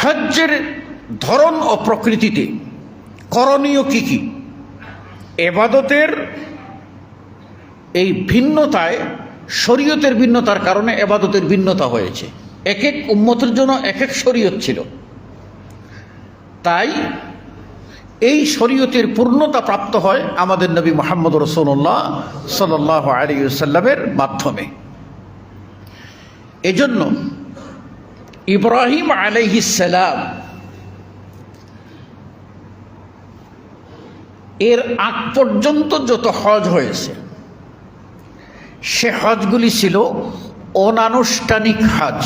হজ্জের ধরন ও প্রকৃতিতে করণীয় কি কি? এবাদতের এই ভিন্নতায়, শরীয়তের ভিন্নতার কারণে এবাদতের ভিন্নতা হয়েছে। এক এক উম্মতের জন্য এক এক শরীয়ত ছিল। তাই এই শরীয়তের পূর্ণতা প্রাপ্ত হয় আমাদের নবী মোহাম্মদ রসুল্লাহ সাল্লাহ আলী সাল্লামের মাধ্যমে। এজন্য ইব্রাহিম আলাইহিসালাম এর আগ পর্যন্ত যত হজ হয়েছে, সে হজগুলি ছিল অনানুষ্ঠানিক হজ।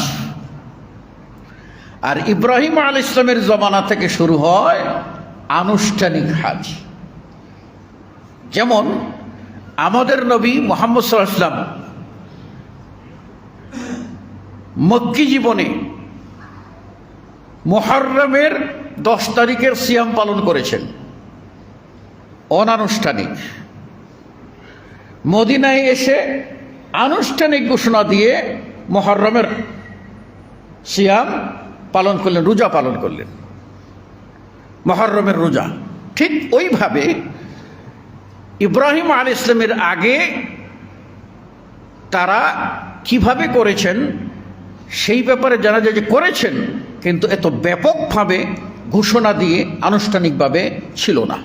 আর ইব্রাহিম আল ইসলামের জমানা থেকে শুরু হয় আনুষ্ঠানিক হাজ। যেমন আমাদের নবী মোহাম্মদ সাল্লাম মক্কি জীবনে মোহরমের দশ তারিখের সিয়াম পালন করেছেন। অনানুষ্ঠানিক। মদিনায় এসে আনুষ্ঠানিক ঘোষণা দিয়ে মোহরমের সিয়াম পালন করলেন, রোজা পালন করলেন। মহরমের রোজা। ঠিক ওইভাবে ইব্রাহিম আল ইসলামের আগে তারা কীভাবে করেছেন, সেই ব্যাপারে জানা যায় যে করেছেন কিন্তু এত ব্যাপকভাবে ঘোষণা দিয়ে আনুষ্ঠানিকভাবে ছিল না।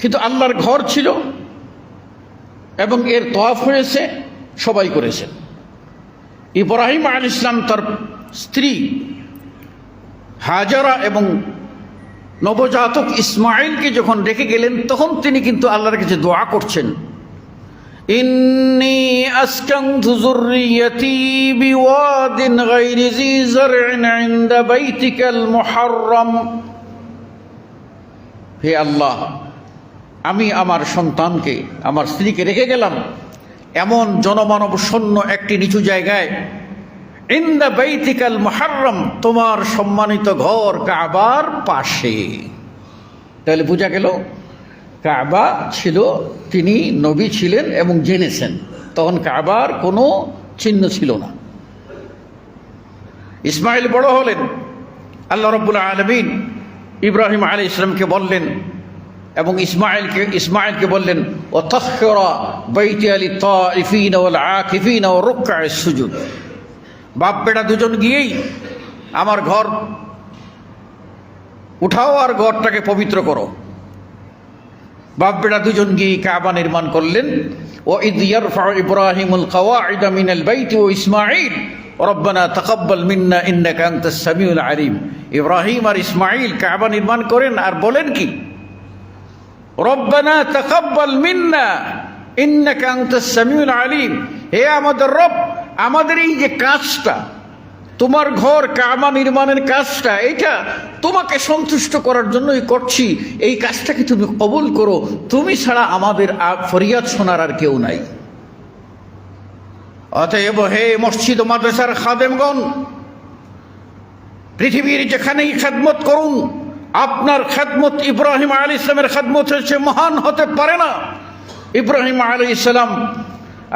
কিন্তু আল্লাহর ঘর ছিল এবং এর তোয়াফ হয়েছে, সবাই করেছেন ইব্রাহিম আল ইসলাম তার স্ত্রী হাজারা এবং নবজাতক ইসমাইলকে যখন রেখে গেলেন, তখন তিনি কিন্তু আল্লাহর কাছে দোয়া করছেন। ইন্নি আসকান্তু যুররিয়াতি বিওয়াদিন গায়রি জি যারইন ইনদা বাইতিকাল মুহাররম। হে আল্লাহ, আমি আমার সন্তানকে, আমার স্ত্রীকে রেখে গেলাম। এমন জনমানব শূন্য একটি নিচু জায়গায়, ইন্দা বৈতিকাল মহারম তোমার সম্মানিত ঘর কাবার পাশে। তাহলে বোঝা গেল কাবা ছিল, তিনি নবী ছিলেন এবং জেনেছেন। তখন কাবার কোনো চিহ্ন ছিল না। ইসমাইল বড় হলেন। আল্লাহ রব্বুল আলমিন ইব্রাহিম আলী ইসলামকে বললেন এবং ইসমাইলকে ইসমাইলকে বললেন ও তখরা বৈতি আলী তিফিন ও আকিফিন ও রুক্কা সুজুদ। বাপ বেটা দুজন গিয়েই আমার ঘর, উঠাও আর ঘরটাকে পবিত্র করো। বাপ বেটা দুজন গিয়ে কাবা নির্মাণ করলেন। ও ইদ ইয়ারফা ইব্রাহিমুল কাওয়াইদা মিনাল বাইতি ও ইসমাঈল। রব্বানা তাকাব্বাল মিন্না ইন্নাকা আনতাস সামিউল আলিম। ইব্রাহিম আর ইসমাঈল কাবা নির্মাণ করেন আর বলেন কি? রব্বানা তাকাব্বাল মিন্না ইন্নাকা আনতাস সামিউল আলিম। হে আমাদের রব, আমাদের এই যে কাজটা তোমার ঘর কামা নির্মাণের কাজটা এটা তোমাকে সন্তুষ্ট করার জন্যই করছি। এই কাজটাকে তুমি কবুল করো। তুমি ছাড়া আমাদের ফরিয়াদ শোনার আর কেউ নাই। অতএব হে মসজিদ মাদ্রাসার খাদেমগণ, পৃথিবীর যেখানেই খেদমত করুন, আপনার খেদমত ইব্রাহিম আলী ইসলামের খেদমত হচ্ছে মহান হতে পারে না। ইব্রাহিম আলী ইসলাম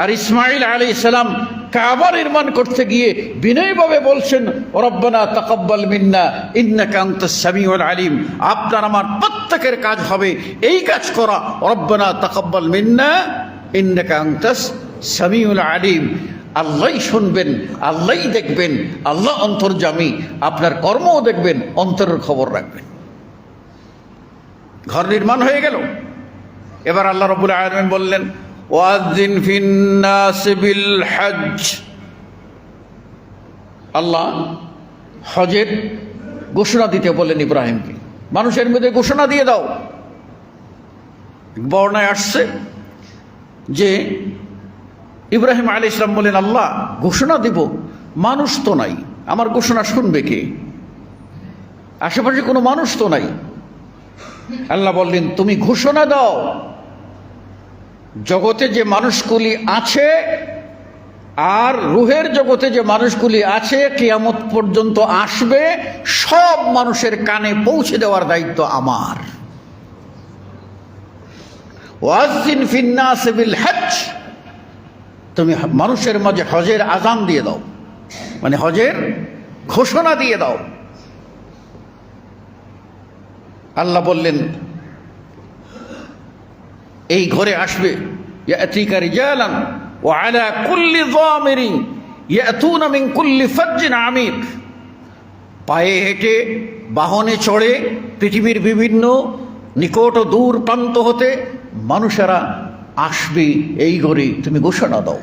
আর ইসমাইল আলী ইসলাম কাবা নির্মাণ করতে গিয়ে বিনয়ভাবে বলছেন, রব্বানা তাকাব্বাল মিন্না, ইন্নাকা আনতাস সামিউল আলিম। আপনার আমার প্রত্যেকের কাজ হবে এই কাজ করা। রব্বানা তাকাব্বাল মিন্না, ইন্নাকা আনতাস সামিউল আলিম। আল্লাহই শুনবেন, আল্লাহই দেখবেন, আল্লাহ অন্তর্জামী। আপনার কর্মও দেখবেন, অন্তরের খবর রাখবেন। ঘর নির্মাণ হয়ে গেল। এবার আল্লাহ রবুল আলমিন বললেন ওয়াজিন ফিন্নাস বিল হজ আল্লাহ হজের ঘোষণা দিতে বললেন ইব্রাহিমকে। মানুষের মধ্যে ঘোষণা দিয়ে দাও। বর্ণায় আসছে যে ইব্রাহিম আলী ইসলাম বলেন, আল্লাহ, ঘোষণা দিব। মানুষ তো নাই। আমার ঘোষণা শুনবে কে? আশেপাশে কোনো মানুষ তো নাই। আল্লাহ বললেন, তুমি ঘোষণা দাও। জগতে যে মানুষগুলি আছে আর রুহের জগতে যে মানুষগুলি আছে, কিয়ামত পর্যন্ত আসবে, সব মানুষের কানে পৌঁছে দেওয়ার দায়িত্ব আমার। ওয়াজিন ফিন্নাস বিল হজ তুমি মানুষের মাঝে হজের আজান দিয়ে দাও। মানে হজের ঘোষণা দিয়ে দাও। আল্লাহ বললেন এই ঘরে আসবে। ইয়াতিকা রিজালান ওয়া আলা কুল্লি যামিরিন ইয়াতুনা মিন কুল্লি ফাজ্জিন আমিক পায়ে হেঁটে, বাহনে চড়ে, পৃথিবীর বিভিন্ন নিকট ও দূর প্রান্ত হতে মানুষেরা আসবে এই ঘরে, তুমি ঘোষণা দাও।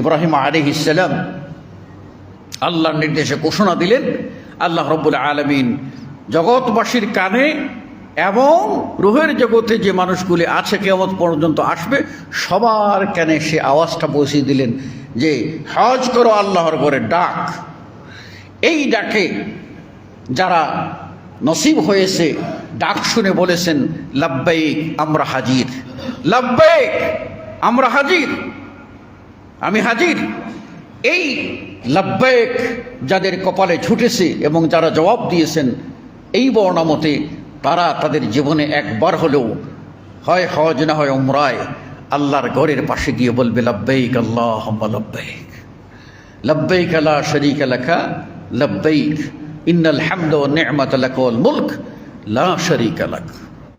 ইব্রাহিম আলিহিসাল্লাম আল্লাহর নির্দেশে ঘোষণা দিলেন, আল্লাহ রব্বুল আলমিন জগৎবাসীর কানে এবং রুহের জগতে যে মানুষগুলি আছে কেমন পর্যন্ত আসবে, সবার কানে সে আওয়াজটা পৌঁছে দিলেন যে, হজ করো আল্লাহর ঘরে, ডাক। এই ডাকে যারা নসিব হয়েছে, ডাক শুনে বলেছেন, লাব্বাইক, আমরা হাজির। লাব্বাইক, আমরা হাজির। আমি হাজির। এই লাব্বাইক যাদের কপালে ছুটেছে এবং যারা জবাব দিয়েছেন, এই বর্ণামতে তারা তাদের জীবনে একবার হলেও হয় হজ না হয় উমরায়, আল্লাহর ঘরের পাশে গিয়ে বলবে, লব্বাইক আল্লাহ লব্বাইক লব্বাইক আলা শরিক আলাকা লব্বাইক, ইন্নাল হামদ ও নেমাত মুলক, লা শরিক আলাক